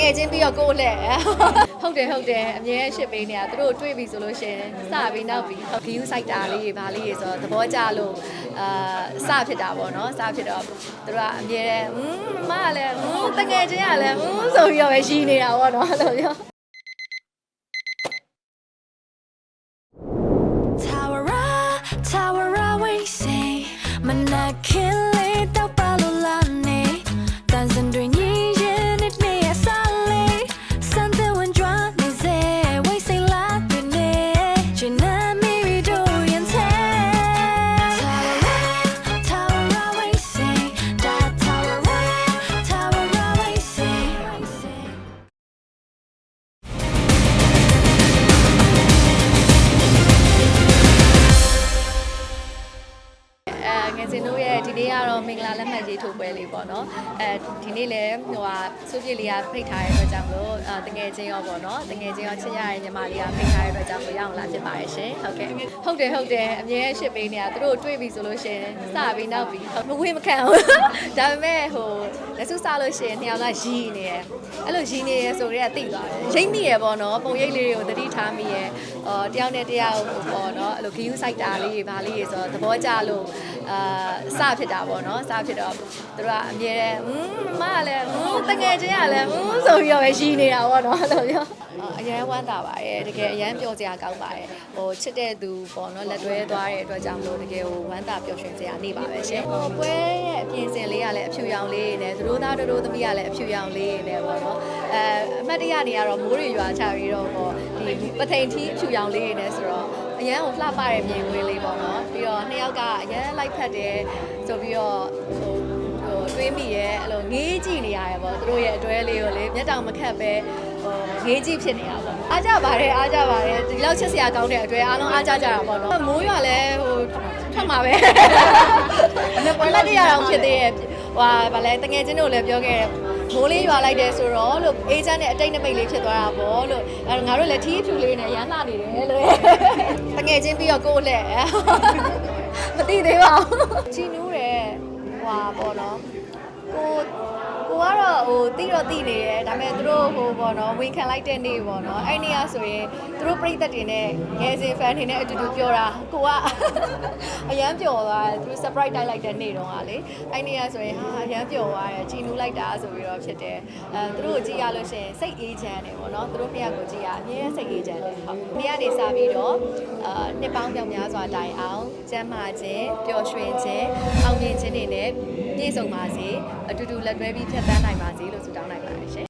ငယ်ချင်းပြီးတော့ကိုယ်လက်ဟုတ်တယ်ဟုတ်တယ်အမြဲရှစ်ပေးနေတာသူတို့တွေ့ပြီဆိုလို့ရှရင်စပြီးနောက်ပြီးဂီယူစိုက်တာလေးတွေဗာလေးတွေဆိုတော့သဘောကျလို့အာစဖြစ်တာပေါ့နော်စဖြစ်တော့သူတို့ကအမြဲတမ်းဟွန်းမကလည်းဟွန်းတငယ်ချင်းကလည်းဟွန်းဆိုပြီးတော့ပဲရှိနေတာပေါ့နော်အဲ့လိုမျိုး Tower Tower we say မနက်ခင်း ငယ်စဉ်တို့ရဲ့ဒီနေ့ကတော့မင်္ဂလာလက်မှတ်ရေးထိုးပွဲလေးပေါ့နော်အဲဒီနေ့လည်းဟိုဟာစုပြည့်လေးကဖိတ်ထားတဲ့အတွက်ကြောင့်မလို့အာတငယ်ချင်းရောပေါ့နော်တငယ်ချင်းရောချစ်ရတဲ့ညီမလေးကဖိတ်ထားတဲ့အတွက်ကြောင့်မလို့ရအောင်လာဖြစ်ပါရဲ့ရှင်ဟုတ်ကဲ့ဟုတ်တယ်ဟုတ်တယ်အမြဲရှစ်ပေးနေတာသူတို့တွေ့ပြီဆိုလို့ရှရင်စပြီးနောက်ပြီးမဝေးမခံဘူးဒါပေမဲ့ဟိုလက်စုစလို့ရှရင်နှစ်ယောက်ကရီးနေတယ်အဲ့လိုရီးနေရဆိုတော့တိသွားတယ်ရိမ့်မိရပေါ့နော်ပုံရိပ်လေးတွေကိုသတိထားမိရအော်တယောက်နဲ့တယောက်ပေါ့နော်အဲ့လိုဂီယူစိုက်တာလေးတွေဗာလေးတွေဆိုတော့သဘောကျလို့အာစဖြစ်တာပေါ့နော်စဖြစ်တော့သူတို့ကအမြဲတမ်းဟွန်းမကလည်းဟွန်းတငယ်ချင်းကလည်းဟွန်းဆိုပြီးတော့ပဲရှိနေတာပေါ့နော်အဲ့လိုမျိုးအရန်ဝမ်းသာပါတယ်တကယ်အရန်ပျော်စရာကောင်းပါတယ်ဟိုချစ်တဲ့သူပေါ့နော်လက်တွဲသွားတဲ့အတွက်ကြောင့်မလို့တကယ်ဟိုဝမ်းသာပျော်ရွှင်စရာနေပါပဲရှင်ဟိုပွဲရဲ့အပြင်စင်လေးကလည်းအဖြူရောင်လေးနဲ့သူတို့သားတို့သမီးကလည်းအဖြူရောင်လေးနဲ့ပေါ့နော်အဲအမှတ်တရနေရတော့မိုးတွေရွာချပြီးတော့ပေါ့ဒီပထိန်ထီးအဖြူရောင်လေးနဲ့ဆိုတော့ အရန်ကိုလှပတဲ့မြင်ကွင်းလေးပေါ့နော်ပြီးတော့နှစ်ယောက်ကအရန်လိုက်ဖက်တယ်ဆိုပြီးတော့ဟိုဟိုတွေးမိရဲ့အဲ့လိုငေးကြည့်နေရရပေါ့သူတို့ရဲ့အတွဲလေးကိုလေမျက်တောင်မခတ်ပဲဟိုငေးကြည့်ဖြစ်နေတာပေါ့အားကြပါတယ်အားကြပါတယ်ဒီလောက်ချစ်စရာကောင်းတဲ့အတွဲအားလုံးအားကြကြတာပေါ့နော်မိုးရွာလဲဟိုထွက်မှာပဲနှစ်ပွဲလက်တရအောင်ဖြစ်သေးရဲ့ဟွာဗာလဲတငယ်ချင်းတို့လည်းပြောခဲ့တယ် မိုးလေးရွာလိုက်တယ်ဆိုတော့လို့အေးချမ်းနဲ့အတိတ်နမိတ်လေးဖြစ်သွားတာပေါ့လို့အဲငါတို့လည်းထီးဖြူလေးနဲ့ရမ်းလာနေတယ်လို့တငယ်ချင်းပြီးတော့ကိုယ်လက်မသိသေးပါဘူးချီနူးတယ်ဟွာပေါ့နော်ကိုကိုကတော့ ဟိုတိတော့တိနေတယ်ဒါပေမဲ့သူတို့ဟိုပေါ့နော်ဝင်ခံလိုက်တဲ့နေ့ပေါ့နော်အဲ့နေ့ကဆိုရင်သူတို့ပြိသက်တွေနဲ့ငယ်စဉ် fan တွေနဲ့အတူတူပြောတာကိုကအရန်ပျော်သွားတယ်သူတို့ surprise တိုက်လိုက်တဲ့နေ့တုန်းကလေအဲ့နေ့ကဆိုရင်ဟာအရန်ပျော်သွားတယ်ကြည်နူးလိုက်တာဆိုပြီးတော့ဖြစ်တယ်အဲသူတို့ကိုကြည့်ရလို့ရှိရင်စိတ်အေးချမ်းတယ်ပေါ့နော်သူတို့နှစ်ယောက်ကိုကြည့်ရအမြဲစိတ်အေးချမ်းတယ်ဟုတ်နေ့ကနေစပြီးတော့အာနှစ်ပေါင်းပြောင်များစွာတိုင်အောင်ကျမ်းမာခြင်းပျော်ရွှင်ခြင်း အောင်မြင်ခြင်းတွေနဲ့ပြည့်စုံပါစေအတူတူလက်တွဲပြီးဖြတ်သန်းနိုင်ပါစေလို့ဆုတောင်းနိုင်ပါ